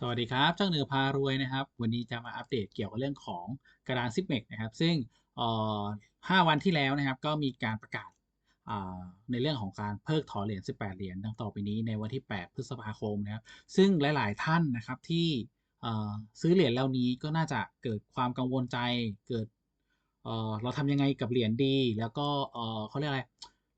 สวัสดีครับเจ้าเหนือพารวยนะครับ วันนี้จะมาอัปเดตเกี่ยวกับเรื่องของกระดานซิปเมกนะครับ ซึ่งเอ่อ5วันที่แล้วนะครับ ก็มีการประกาศอ่าในเรื่องของการเพิกถอนเหรียญ 18 เหรียญดังต่อไปนี้ในวันที่ 8 พฤษภาคมนะครับ ซึ่งหลาย ๆ ท่านนะครับที่ซื้อเหรียญเหล่านี้ก็น่าจะเกิดความกังวลใจ เกิดเเราทำยังไงกับเหรียญดี แล้วก็เเขาเรียกอะไร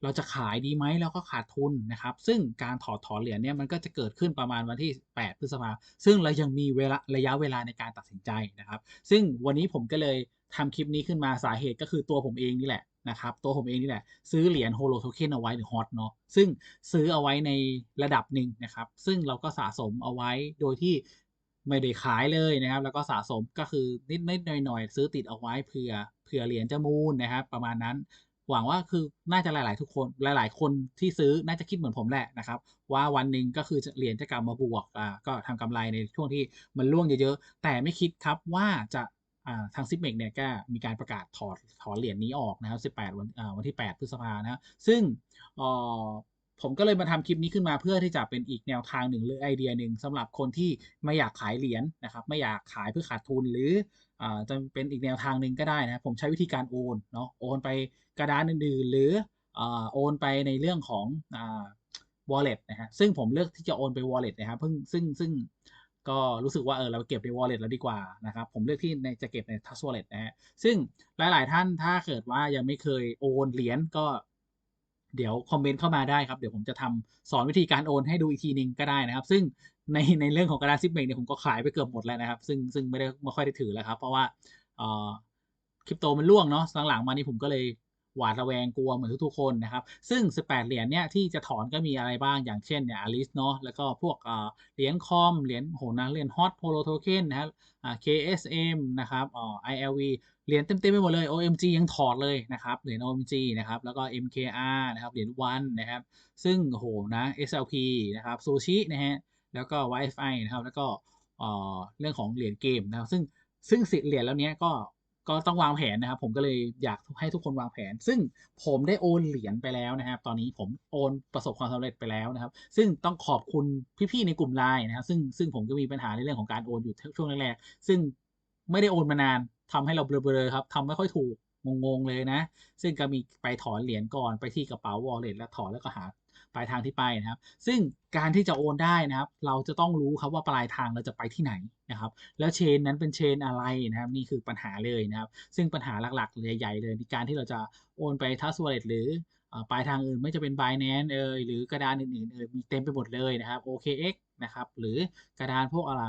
เราจะขายดีไหมแล้วก็ขาดทุนนะครับ ซึ่งการถอดถอนเหรียญเนี่ยมันก็จะเกิดขึ้นประมาณวันที่ 8 พฤษภาซึ่งเรายังมีเวลาระยะเวลาในการตัดสินใจนะครับ ซึ่งวันนี้ผมก็เลยทำคลิปนี้ขึ้นมาสาเหตุก็คือตัวผมเองนี่แหละนะครับตัวผมเองนี่แหละซื้อเหรียญโฮโลโทเค็นเอาไว้หรือฮอตเนาะซึ่งซื้อเอาไว้ในระดับหนึ่งนะครับ ซึ่งเราก็สะสมเอาไว้โดยที่ไม่ได้ขายเลยนะครับ แล้วก็สะสมก็คือนิดนิดหน่อยหน่อยๆซื้อติดเอาไว้เผื่อเผื่อเหรียญจะมูลนะครับ ประมาณนั้น หวังว่าคือน่าจะหลาย ๆ ทุกคนหลาย ๆ คนที่ซื้อน่าจะคิดเหมือนผมแหละนะครับ ว่าวันหนึ่งก็คือจะเหรียญจะกลับมาบวกอ่าก็ทำกำไรในช่วงที่มันร่วงเยอะ ๆ แต่ไม่คิดครับว่าจะอ่าทางซิปเมกเนี่ยก็มีการประกาศถอดถอนเหรียญนี้ออกนะครับ 18 วันอ่าวันที่ 8 พฤษภานะซึ่งอ่อผมก็เลยมาทำคลิปนี้ขึ้นมาเพื่อที่จะเป็นอีกแนวทางหนึ่งหรือไอเดียหนึ่งสำหรับคนที่ไม่อยากขายเหรียญนะครับ ไม่อยากขายเพื่อขาดทุนหรือ จะเป็นอีกแนวทางหนึ่งก็ได้นะ ผมใช้วิธีการโอนเนาะโอนไปกระดานอื่นๆ หรืออโอนไปในเรื่องของอ wallet นะฮะซึ่งผมเลือกที่จะโอนไป wallet นะครับเพิ่งซึ่งซึ่งก็รู้สึกว่าเออเราเก็บใน wallet แล้วดีกว่านะครับ ผมเลือกที่ในจะเก็บใน Trust Wallet นะฮะซึ่งหลายๆท่านถ้าเกิดว่ายังไม่เคยโอนเหรียญก็เดี๋ยวคอมเมนต์เข้ามาได้ครับ เดี๋ยวผมจะทำสอนวิธีการโอนให้ดูอีกทีนึงก็ได้นะครับ ซึ่ง ในในเรื่องของกระดานซิปเมกเนี่ยผมก็ขายไปเกือบหมดแล้วนะครับ ซึ่งซึ่งไม่ได้ไม่ค่อยได้ถือแล้วครับ เพราะว่าเอ่อคริปโตมันร่วงเนาะหลังๆมานี่ผมก็เลยหวาดระแวงกลัวเหมือนทุกๆคนนะครับ ซึ่ง 18 เหรียญเนี่ยที่จะถอนก็มีอะไรบ้างอย่างเช่นเนี่ยอลิสเนาะแล้วก็พวกเหรียญคอมเหรียญโหนะเหรียญฮอตโพโลโทเค็นนะครับอ่า KSM นะครับอ่า ILV เหรียญเต็มๆไปหมดเลย OMG ยังถอดเลยนะครับเหรียญ OMG นะครับแล้วก็ MKR นะครับเหรียญวันนะครับ ซึ่งโอ้โหนะ SLP นะครับซูชินะฮะ แล้วก็ Wi-Fi นะครับ แล้วก็เรื่องของเหรียญเกมนะครับ ซึ่งซึ่งสิทธิ์เหรียญแล้วเนี้ยก็ก็ต้องวางแผนนะครับ ผมก็เลยอยากให้ทุกคนวางแผน ซึ่งผมได้โอนเหรียญไปแล้วนะครับ ตอนนี้ผมโอนประสบความสำเร็จไปแล้วนะครับ ซึ่งต้องขอบคุณพี่ๆในกลุ่มไลน์นะครับ ซึ่งซึ่งผมก็มีปัญหาในเรื่องของการโอนอยู่ช่วงแรกๆซึ่งไม่ได้โอนมานานทำให้เราเบลอๆครับทำไม่ค่อยถูกงงๆเลยนะ ซึ่งก็มีไปถอนเหรียญก่อนไปที่กระเป๋าวอลเล็ตแล้วถอนแล้วก็หา ปลายทางที่ไปนะครับ ซึ่งการที่จะโอนได้นะครับ เราจะต้องรู้ครับว่าปลายทางเราจะไปที่ไหนนะครับ แล้วเชนนั้นเป็นเชนอะไรนะครับ นี่คือปัญหาเลยนะครับ ซึ่งปัญหาหลักๆใหญ่ๆเลยในการที่เราจะโอนไปทัสวอลเล็ตหรือปลายทางอื่นไม่จะเป็น Binance เอยหรือกระดานอื่นๆเอยมีเต็มไปหมดเลยนะครับ OKX นะครับหรือกระดานพวกอะไร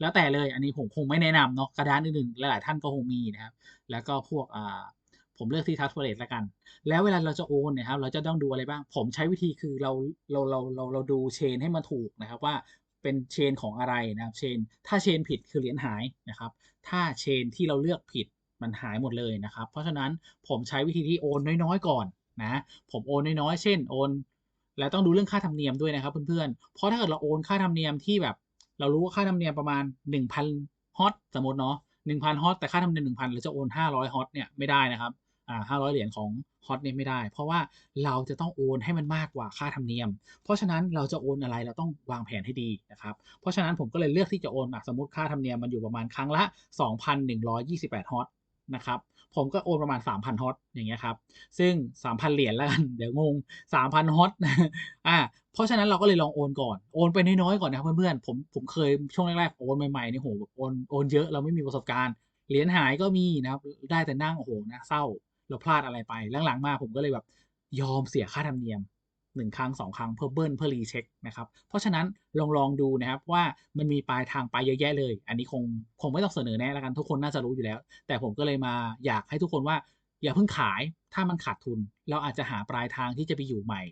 แล้วแต่เลยอันนี้ผมคงไม่แนะนำเนาะกระดานอื่นๆหลายๆท่านก็คงมีนะครับ แล้วก็พวกอ่า ผมเลือกที่ทัชวอลเล็ตแล้วกัน แล้วเวลาเราจะโอนเนี่ยครับ เราจะต้องดูอะไรบ้าง ผมใช้วิธีคือเราเราเราเราเราดูเชนให้มันถูกนะครับว่าเป็นเชนของอะไรนะครับเชนถ้าเชนผิดคือเหรียญหายนะครับ ถ้าเชนที่เราเลือกผิดมันหายหมดเลยนะครับ เพราะฉะนั้นผมใช้วิธีที่โอนน้อยๆก่อนนะผมโอนน้อยๆเช่นโอน แล้วต้องดูเรื่องค่าธรรมเนียมด้วยนะครับเพื่อนๆเพราะถ้าเกิดเราโอนค่าธรรมเนียมที่แบบ เรารู้ว่าค่าธรรมเนียมประมาณ 1,000ฮอตสมมติเนาะ1,000ฮอตแต่ค่าธรรมเนียม1,000เราจะโอน500ฮอตเนี่ยไม่ได้นะครับ อ่า500เหรียญของฮอตเนี่ยไม่ได้ เพราะว่าเราจะต้องโอนให้มันมากกว่าค่าธรรมเนียม เพราะฉะนั้นเราจะโอนอะไรเราต้องวางแผนให้ดีนะครับ เพราะฉะนั้นผมก็เลยเลือกที่จะโอนอะสมมติค่าธรรมเนียมมันอยู่ประมาณครั้งละ 2,128ฮอตนะครับผมก็โอนประมาณ 3,000ฮอตอย่างเงี้ยครับซึ่ง 3,000 เหรียญแล้วกันเดี๋ยวงง 3,000ฮอตอ่าเพราะฉะนั้นเราก็เลยลองโอนก่อนโอนไปน้อยๆก่อนนะครับเพื่อนๆผมผมเคยช่วงแรกๆโอนใหม่ๆนี่โหโอนโอนเยอะเราไม่มีประสบการณ์เหรียญหายก็มีนะครับได้แต่นั่งโอ้โหนะเศร้า เราพลาดอะไรไปหลังๆมาผมก็เลยแบบยอมเสียค่าธรรมเนียม1ครั้ง2ครั้งเพื่อเบิ้ลเพื่อรีเช็คนะครับ เพราะฉะนั้นลองลองดูนะครับว่ามันมีปลายทางไปเยอะแยะเลย อันนี้คงคงไม่ต้องเสนอแนะแล้วกันทุกคนน่าจะรู้อยู่แล้ว แต่ผมก็เลยมาอยากให้ทุกคนว่า อย่าเพิ่งขายถ้ามันขาดทุน เราอาจจะหาปลายทางที่จะไปอยู่ใหม่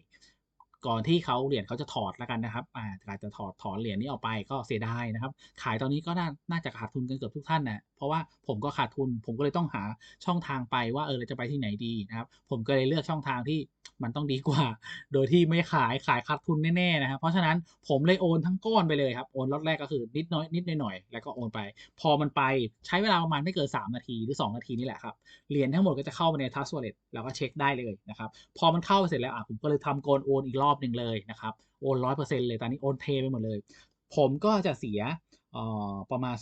ก่อนที่เขาเหรียญเขาจะถอดแล้วกันนะครับอ่าอาจจะถอดถอนเหรียญนี้ออกไปก็เสียดายนะครับ ขายตอนนี้ก็น่านาจะขาดทุนกันเกือบทุกท่านนะเพราะว่าผมก็ขาดทุน ผมก็เลยต้องหาช่องทางไปว่าเออเราจะไปที่ไหนดีนะครับ ผมก็เลยเลือกช่องทางที่มันต้องดีกว่า โดยที่ไม่ขายขายขาดทุนแน่ๆนะครับ เพราะฉะนั้นผมเลยโอนทั้งก้อนไปเลยครับ โอนล็อตแรกก็คือนิดน้อยนิดหน่อยแล้วก็โอนไป พอมันไปใช้เวลาประมาณไม่เกิน3นาทีหรือ 2 นาทีนี่แหละครับ เหรียญทั้งหมดก็จะเข้าไปใน Trust Wallet แล้วก็เช็คได้เลยนะครับ พอมันเข้าไปเสร็จแล้วอะผมก็เลยทำโกนโอนอีกรอบหนึ่งเลยนะครับโอนร้อยเปอร์เซ็นต์เลยตอนนี้โอนเทไปหมดเลย ผมก็จะเสียเอ่อประมาณ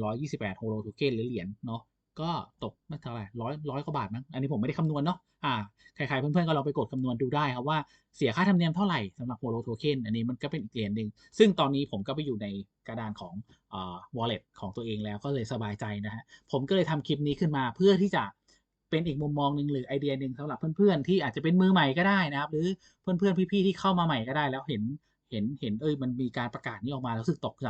2,128โฮโลโทเค็นหรือเหรียญเนาะก็ตกไม่เท่าไหร่ร้อยร้อยกว่าบาทมั้งอันนี้ผมไม่ได้คำนวณเนาะอ่าใครๆเพื่อนๆก็ลองไปกดคำนวณดูได้ครับว่าเสียค่าธรรมเนียมเท่าไหร่สำหรับโฮโลโทเค็นอันนี้มันก็เป็นอีกเหรียญหนึ่งซึ่งตอนนี้ผมก็ไปอยู่ในกระดานของอ่อ wallet ของตัวเองแล้วก็เลยสบายใจนะฮะผมก็เลยทำคลิปนี้ขึ้นมาเพื่อที่จะ เป็นอีกมุมมองหนึ่งหรือไอเดียหนึ่งสำหรับเพื่อนๆ ที่อาจจะเป็นมือใหม่ก็ได้นะครับ หรือเพื่อนๆพี่ๆที่เข้ามาใหม่ก็ได้ แล้วเห็นเห็นเห็นเอ้ยมันมีการประกาศนี้ออกมาแล้วรู้สึกตกใจ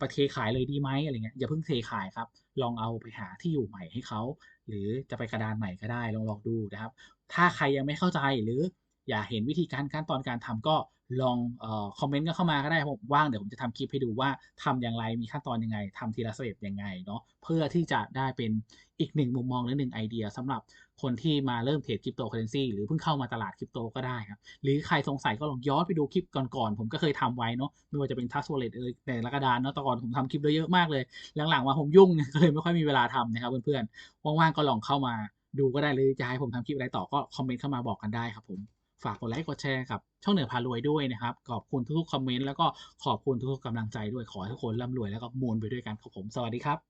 ประเทขายเลยดีไหมอะไรเงี้ยอย่าเพิ่งเทขายครับ ลองเอาไปหาที่อยู่ใหม่ให้เขาหรือจะไปกระดานใหม่ก็ได้ลองลองดูนะครับ ถ้าใครยังไม่เข้าใจหรือ อยากเห็นวิธีการขั้นตอนการทำก็ลองอคอมเมนต์กันเข้ามาก็ได้ผมว่างเดี๋ยวผมจะทำคลิปให้ดูว่าทำอย่างไรมีขั้นตอนยังไงทำทีละสเต็ปยังไงเนาะเพื่อที่จะได้เป็นอีกหนึ่งมุมมองหรือหนึ่งไอเดียสำหรับคนที่มาเริ่มเทรดคริปโตเคอเรนซีหรือเพิ่งเข้ามาตลาดคริปโตก็ได้ครับหรือใครสงสัยก็ลองย้อนไปดูคลิปก่อนๆผมก็เคยทำไว้เนาะไม่ว่าจะเป็นทัสโวเลตเอยแต่ละกระดานเนาะแต่ก่อนผมทำคลิปเยอะมากเลย หลังๆมาผมยุ่งก็เลยไม่ค่อยมีเวลาทำนะครับเพื่อนๆว่างๆก็ลองเข้ามาดูก็ได้หรือจะให้ผมทำคลิปอะไรต่อก็คอมเมนต์เข้ามาบอกกันได้ครับผม ฝากกดไลค์กดแชร์กับช่องเหนือพารวยด้วยนะครับ ขอบคุณทุกๆคอมเมนต์แล้วก็ขอบคุณทุกๆกำลังใจด้วยขอให้ทุกคนร่ำรวยแล้วก็มูลไปด้วยกันครับผมสวัสดีครับ